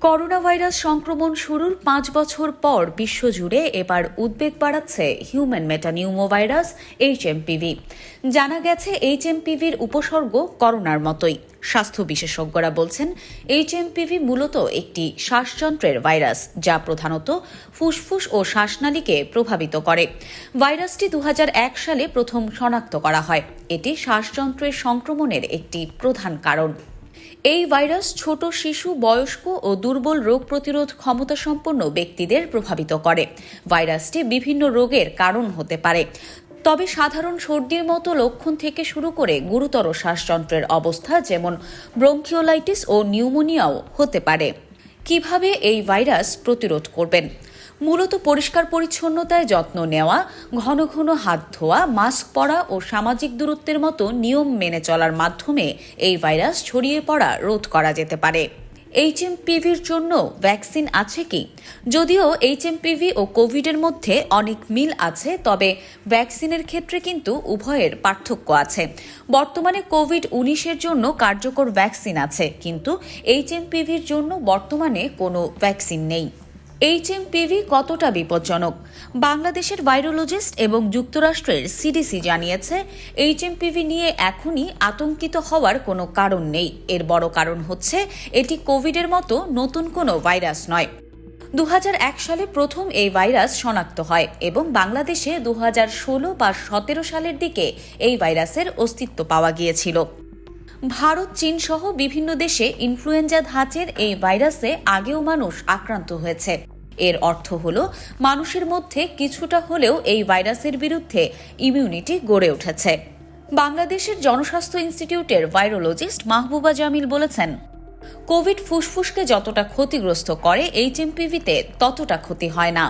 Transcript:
Corona virus সংক্রমণ শুরুর পাঁচ বছর পর বিশ্বজুড়ে এবার উদ্বেগ বাড়াচ্ছে হিউম্যান মেটানিউমো ভাইরাস এইচএমপিভি জানা গেছে এইচ এইচএমপিভির উপসর্গ করোনার মতোই। স্বাস্থ্য বিশেষজ্ঞরা বলছেন এইচ এইচএমপিভি মূলত একটি শ্বাসযন্ত্রের ভাইরাস, যা প্রধানত ফুসফুস ও শ্বাসনালীকে প্রভাবিত করে। ভাইরাসটি দু হাজার এক সালে প্রথম শনাক্ত করা হয়। এটি শ্বাসযন্ত্রের সংক্রমণের একটি প্রধান কারণ। এই ভাইরাস ছোট শিশু, বয়স্ক ও দুর্বল রোগ প্রতিরোধ ক্ষমতা সম্পন্ন ব্যক্তিদের প্রভাবিত করে। ভাইরাসটি বিভিন্ন রোগের কারণ হতে পারে। তবে সাধারণ সর্দির মতো লক্ষণ থেকে শুরু করে গুরুতর শ্বাসযন্ত্রের অবস্থা যেমন ব্রঙ্কিওলাইটিস ও নিউমোনিয়াও হতে পারে। কীভাবে এই ভাইরাস প্রতিরোধ করবেন? মূলত পরিষ্কার পরিচ্ছন্নতায় যত্ন নেওয়া, ঘন ঘন হাত ধোয়া, মাস্ক পরা ও সামাজিক দূরত্বের মতো নিয়ম মেনে চলার মাধ্যমে এই ভাইরাস ছড়িয়ে পড়া রোধ করা যেতে পারে। এইচএমপিভির জন্য ভ্যাকসিন আছে কি? যদিও এইচএমপিভি ও কোভিডের মধ্যে অনেক মিল আছে, তবে ভ্যাকসিনের ক্ষেত্রে কিন্তু উভয়ের পার্থক্য আছে। বর্তমানে কোভিড উনিশের জন্য কার্যকর ভ্যাকসিন আছে, কিন্তু এইচএমপিভির জন্য বর্তমানে কোনো ভ্যাকসিন নেই। এইচএমপিভি কতটা বিপজ্জনক? বাংলাদেশের ভাইরোলজিস্ট এবং যুক্তরাষ্ট্রের সিডিসি জানিয়েছে, এইচএমপিভি নিয়ে এখনই আতঙ্কিত হওয়ার কোনো কারণ নেই। এর বড় কারণ হচ্ছে, এটি কোভিডের মতো নতুন কোনো ভাইরাস নয়। দু সালে প্রথম এই ভাইরাস শনাক্ত হয় এবং বাংলাদেশে দু ষোলো বা সতেরো সালের দিকে এই ভাইরাসের অস্তিত্ব পাওয়া গিয়েছিল। ভারত, চীন সহ বিভিন্ন দেশে ইনফ্লুয়েঞ্জা ধাঁচের এই ভাইরাসে আগেও মানুষ আক্রান্ত হয়েছে। এর অর্থ হল, মানুষের মধ্যে কিছুটা হলেও এই ভাইরাসের বিরুদ্ধে ইমিউনিটি গড়ে উঠেছে। বাংলাদেশের জনস্বাস্থ্য ইনস্টিটিউটের ভাইরোলজিস্ট মাহবুবা জামিল বলেছেন, কোভিড ফুসফুসকে যতটা ক্ষতিগ্রস্ত করে এইচএমপিভিতে ততটা ক্ষতি হয় না।